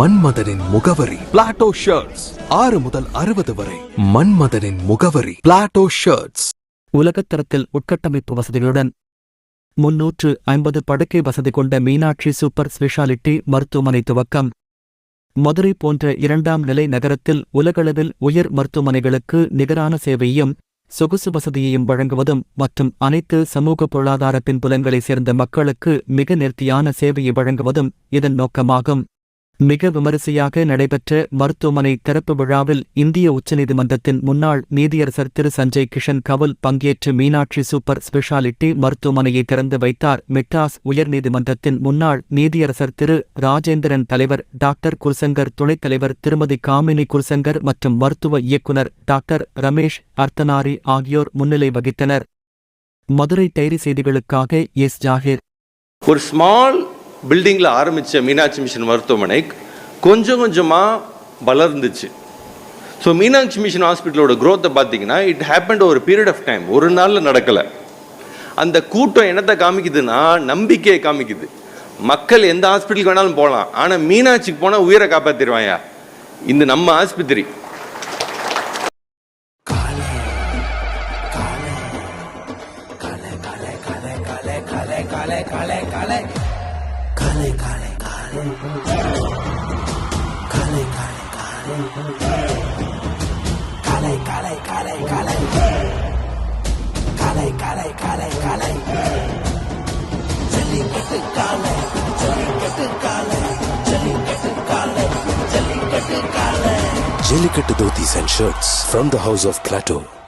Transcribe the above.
மன்மதனின் முகவரி. Plato shirts ஆறு முதல் அறுபது வரை. மன்மதனின் முகவரி. பிளாட்டோ ஷர்ட்ஸ் உலகத்தரத்தில் உட்கட்டமைப்பு வசதிகளுடன் முன்னூற்று ஐம்பது படுக்கை வசதி கொண்ட மீனாட்சி சூப்பர் ஸ்பெஷாலிட்டி மருத்துவமனை துவக்கம். மதுரை போன்ற இரண்டாம் நிலை நகரத்தில் உலகளவில் உயர் மருத்துவமனைகளுக்கு நிகரான சேவையையும் சொகுசு வசதியையும் வழங்குவதும் மற்றும் அனைத்து சமூக பொருளாதார பின்புலங்களைச் சேர்ந்த மக்களுக்கு மிக நேர்த்தியான சேவையை வழங்குவதும் இதன் நோக்கமாகும். மிக விமரிசையாக நடைபெற்ற மருத்துவமனை திறப்பு விழாவில் இந்திய உச்சநீதிமன்றத்தின் முன்னாள் நீதியரசர் திரு சஞ்சய் கிஷன் கவுல் பங்கேற்று மீனாட்சி சூப்பர் ஸ்பெஷாலிட்டி மருத்துவமனையை திறந்து வைத்தார். மெட்ராஸ் உயர்நீதிமன்றத்தின் முன்னாள் நீதியரசர் திரு ராஜேந்திரன் தலைவர் டாக்டர் குல்சங்கர் துணைத் தலைவர் திருமதி காமினி குல்சங்கர் மற்றும் மருத்துவ இயக்குனர் டாக்டர் ரமேஷ் அர்த்தனாரி ஆகியோர் முன்னிலை வகித்தனர். மதுரை டைரி செய்திகளுக்காக எஸ். ஜாகிர். ஒரு ஸ்மால் பில்டிங்கில் ஆரம்பித்த மீனாட்சி மிஷன் மருத்துவமனை கொஞ்சம் கொஞ்சமாக வளர்ந்துச்சு ஸோ மீனாட்சி மிஷன் ஹாஸ்பிட்டலோட க்ரோத்தை பார்த்தீங்கன்னா இட் ஹேப்பன்ட் ஒரு பீரியட் ஆஃப் டைம் ஒரு நாளில் நடக்கலை அந்த கூட்டம் என்னத்தை காமிக்குதுன்னா நம்பிக்கையை காமிக்குது மக்கள் எந்த ஹாஸ்பிட்டலுக்கு வேணாலும் போகலாம் ஆனால் மீனாட்சிக்கு போனால் உயிரை காப்பாற்றிடுவாயா இந்த நம்ம ஆஸ்பத்திரி Jelly kale dhotis and shirts from the house of Plato.